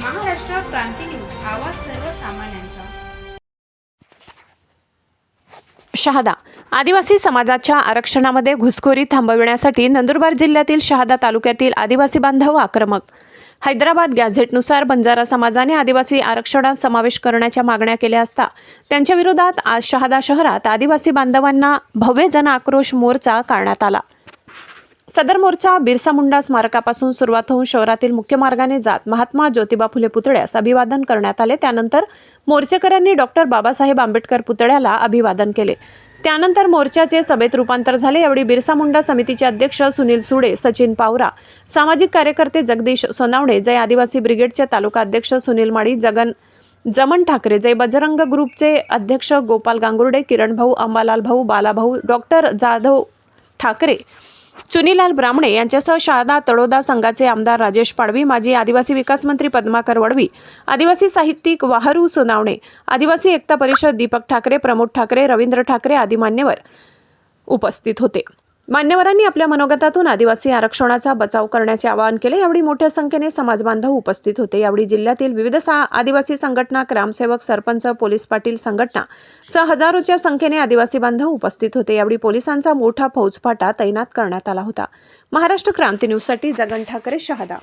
क्रांती news आवाज सर्वसामान्यांचा. शहादा आदिवासी समाजाच्या आरक्षणामध्ये घुसखोरी थांबविण्यासाठी नंदुरबार जिल्ह्यातील शहादा तालुक्यातील आदिवासी बांधव आक्रमक. हैदराबाद गॅझेटनुसार बंजारा समाजाने आदिवासी आरक्षणात समावेश करण्याच्या मागण्या केल्या असता त्यांच्या विरोधात आज शहादा शहरात आदिवासी बांधवांना भव्य जन आक्रोश मोर्चा काढण्यात आला. सदर मोर्चा बिरसा मुंडा स्मारकापासून सुरुवात होऊन शहरातील मुख्य मार्गाने जात महात्मा ज्योतिबा फुले पुतळ्यास अभिवादन करण्यात आले. त्यानंतर मोर्चेकऱ्यांनी डॉक्टर बाबासाहेब आंबेडकर पुतळ्याला अभिवादन केले. त्यानंतर मोर्चाचे सभेत रूपांतर झाले. यावेळी बिरसा मुंडा समितीचे अध्यक्ष सुनील सुडे सचिन पावरा सामाजिक कार्यकर्ते जगदीश सोनावणे जय आदिवासी ब्रिगेडचे तालुका अध्यक्ष सुनील माळी जगन जमन ठाकरे जय बजरंग ग्रुपचे अध्यक्ष गोपाल गांगुर्डे किरण भाऊ अंबालाल भाऊ बालाभाऊ डॉक्टर जाधव ठाकरे चुनीलाल ब्राह्मणे यांच्यासह शारदा तळोदा संघाचे आमदार राजेश पाडवी माजी आदिवासी विकास मंत्री पद्माकर वडवी आदिवासी साहित्यिक वाहरू सोनावणे आदिवासी एकता परिषद दीपक ठाकरे प्रमोद ठाकरे रवींद्र ठाकरे आदी मान्यवर उपस्थित होते. मान्यवरांनी आपल्या मनोगतातून आदिवासी आरक्षणाचा बचाव करण्याचे आवाहन केले. यावेळी मोठ्या संख्येने समाजबांधव उपस्थित होते. यावेळी जिल्ह्यातील विविध आदिवासी संघटना ग्रामसेवक सरपंच पोलीस पाटील संघटना सह हजारोच्या संख्येने आदिवासी बांधव उपस्थित होते. यावेळी पोलिसांचा मोठा फौजफाटा तैनात करण्यात आला होता. महाराष्ट्र क्रांती न्यूजसाठी जगन ठाकरे शहादा.